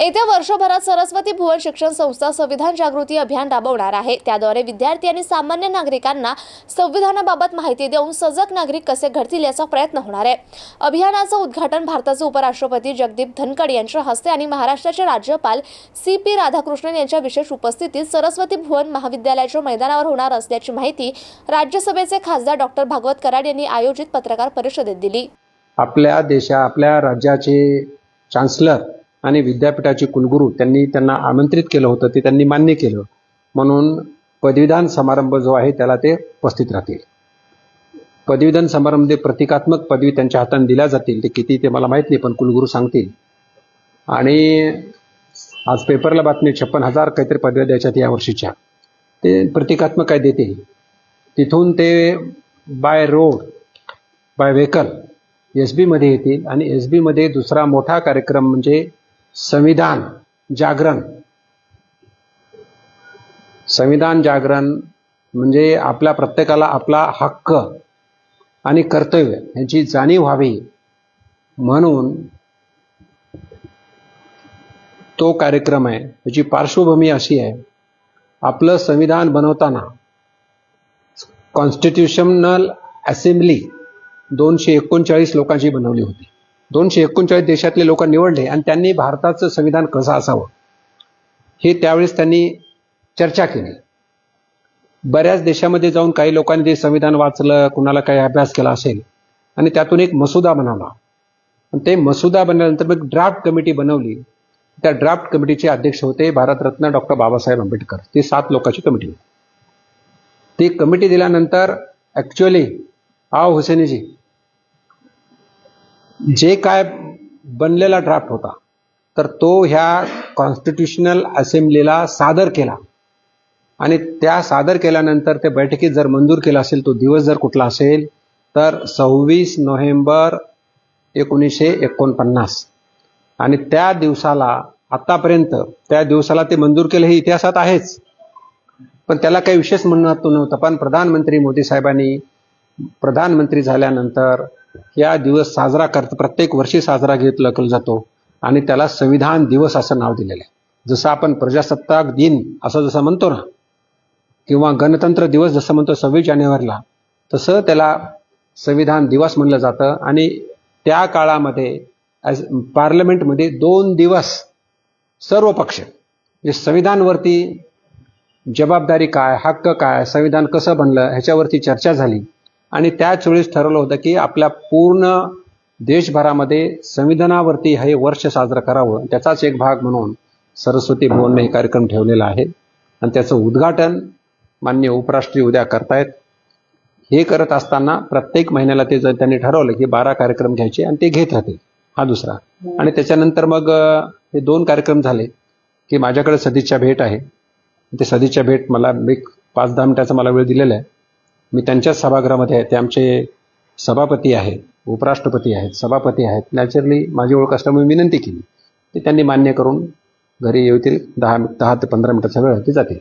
येत्या वर्षभरात सरस्वती भुवन शिक्षण संस्था संविधान जागृती अभियान राबवणार आहे. त्याद्वारे विद्यार्थी आणि सामान्य नागरिकांना संविधानाबाबत माहिती देऊन सजग नागरिक कसे घडतील याचा प्रयत्न होणार आहे. अभियानाचं उद्घाटन भारताचे उपराष्ट्रपती जगदीप धनखड यांच्या हस्ते आणि महाराष्ट्राचे राज्यपाल सी पी राधाकृष्णन यांच्या विशेष उपस्थितीत सरस्वती भुवन महाविद्यालयाच्या मैदानावर होणार असल्याची माहिती राज्यसभेचे खासदार डॉक्टर भागवत कराड यांनी आयोजित पत्रकार परिषदेत दिली. आपल्या देशा आपल्या राज्याचे चान्सलर आणि विद्यापीठाचे कुलगुरू त्यांनी त्यांना आमंत्रित केलं होतं ते त्यांनी मान्य केलं. म्हणून पदवीदान समारंभ जो आहे त्याला ते उपस्थित राहतील. पदवीदान समारंभ प्रतिकात्मक पदवी त्यांच्या हाताने दिल्या जातील. ते किती ते मला माहीत नाही पण कुलगुरू सांगतील. आणि आज पेपरला बातमी छप्पन हजार काहीतरी पदव्या द्यायच्यात या वर्षीच्या. ते प्रतिकात्मक काय देते तिथून ते by road by vehicle S बीमध्ये येतील. आणि एस बीमध्ये दुसरा मोठा कार्यक्रम म्हणजे संविधान जागरण. संविधान जागरण म्हणजे आपल्या प्रत्येकाला आपला हक्क आणि कर्तव्य यांची जाणीव व्हावी म्हणून तो कार्यक्रम आहे. त्याची पार्श्वभूमी अशी आहे. आपलं संविधान बनवताना कॉन्स्टिट्युशनल असेंब्ली दोनशे एकोणचाळीस लोकांची बनवली होती. दोनशे एकोणचाळीस देशातले लोक निवडले आणि त्यांनी भारताचं संविधान कसं असावं? हे त्यावेळेस त्यांनी चर्चा केली. बऱ्याच देशामध्ये जाऊन काही लोकांनी ते संविधान वाचलं कुणाला काही अभ्यास केला असेल आणि त्यातून एक मसुदा बनवला. आणि ते मसुदा बनवल्यानंतर मग ड्राफ्ट कमिटी बनवली. त्या ड्राफ्ट कमिटीचे अध्यक्ष होते भारतरत्न डॉक्टर बाबासाहेब आंबेडकर. ती सात लोकांची कमिटी होती. ती कमिटी दिल्यानंतर ॲक्च्युअली आव हुसेनीजी जे काय बनलेला ड्राफ्ट होता तर तो ह्या कॉन्स्टिट्यूशनल असेंब्लीला सादर केला. आणि त्या सादर केल्यानंतर ते बैठकीत जर मंजूर केला असेल तो दिवस जर कुठला असेल तर सव्वीस नोव्हेंबर एकोणीसशे एकोणपन्नास. आणि त्या दिवसाला आतापर्यंत त्या दिवसाला ते मंजूर केलं हे इतिहासात आहेच. पण त्याला काही विशेष म्हणणं नव्हतं. पण प्रधानमंत्री मोदी साहेबांनी प्रधानमंत्री झाल्यानंतर या दिवस साजरा करत प्रत्येक वर्षी साजरा घेतला केला जातो. आणि त्याला संविधान दिवस असं नाव दिलेलं आहे. जसं आपण प्रजासत्ताक दिन असं जसं म्हणतो ना किंवा गणतंत्र दिवस जसं म्हणतो सव्वीस जानेवारीला तसं त्याला संविधान दिवस म्हणलं जातं. आणि त्या काळामध्ये ॲज पार्लमेंटमध्ये दोन दिवस सर्व पक्ष जे संविधानवरती जबाबदारी काय हक्क काय संविधान कसं बनलं ह्याच्यावरती चर्चा झाली. आणि त्याच वेळेस ठरवलं होतं की आपल्या पूर्ण देशभरामध्ये संविधानावरती हे वर्ष साजरं करावं. त्याचाच एक भाग म्हणून सरस्वती भवनने हे कार्यक्रम ठेवलेला आहे. आणि त्याचं उद्घाटन मान्य उपराष्ट्रीय उद्या करतायत. हे करत असताना प्रत्येक महिन्याला ते जर त्यांनी ठरवलं की बारा कार्यक्रम घ्यायचे आणि ते घेत राहते हा दुसरा. आणि त्याच्यानंतर मग हे दोन कार्यक्रम झाले की माझ्याकडे सदिच्छा भेट आहे. ते सदिच्छा भेट मला एक पाच दहा मिनिटाचा मला वेळ दिलेला आहे. मी त्यांच्याच सभागृहामध्ये आहे. ते आमचे सभापती आहेत उपराष्ट्रपती आहेत सभापती आहेत. नॅचरली माझी ओळख असल्यामुळे मी विनंती केली. ते त्यांनी मान्य करून घरी येतील दहा दहा ते पंधरा मिनिटाचा वेळ आहे ते जातील.